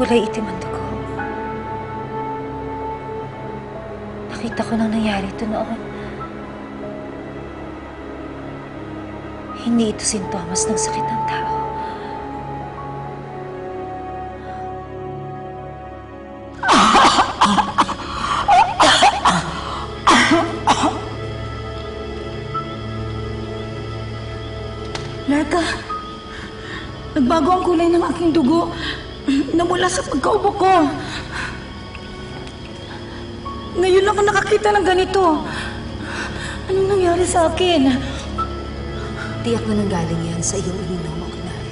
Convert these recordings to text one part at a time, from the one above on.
kulay itim ang dugo. Nakita ko nang nangyari ito noon. Hindi ito sintomas ng sakit ng tao. Larka, nagbago ang kulay ng aking dugo namula sa pagkaubo ko. Ngayon ako nakakita ng ganito. Anong nangyari sa akin? Tiyak na nanggaling yan sa iyong ininom mo, kunwari.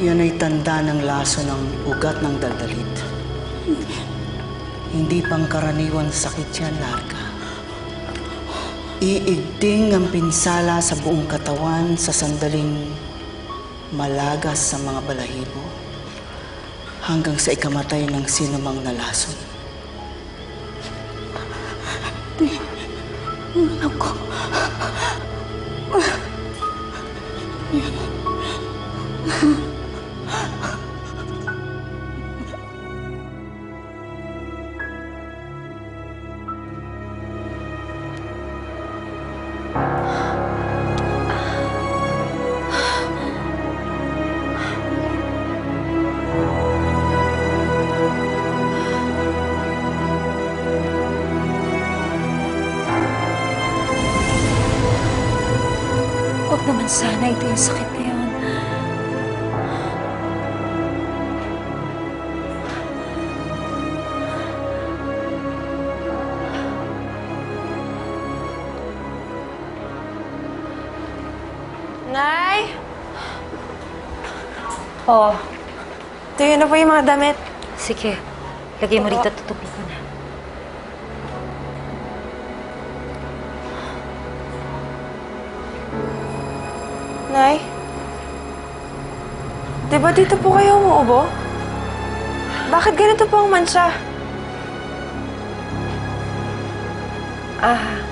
Yan ay tanda ng laso ng ugat ng daldalit. Hindi pangkaraniwan sakit yan, Larga. Iigting ang pinsala sa buong katawan sa sandaling malagas sa mga balahibo hanggang sa ikamatay ng sinumang nalason. Ako. Huwag naman sana ito yung sakit na yun. Nay! Oh, Tuyo na po yung mga damit. sige. Lagay mo rito, tutupi ko na. Nay? Di ba dito po kayo umuubo? Bakit ganito po ang mansya? Ah,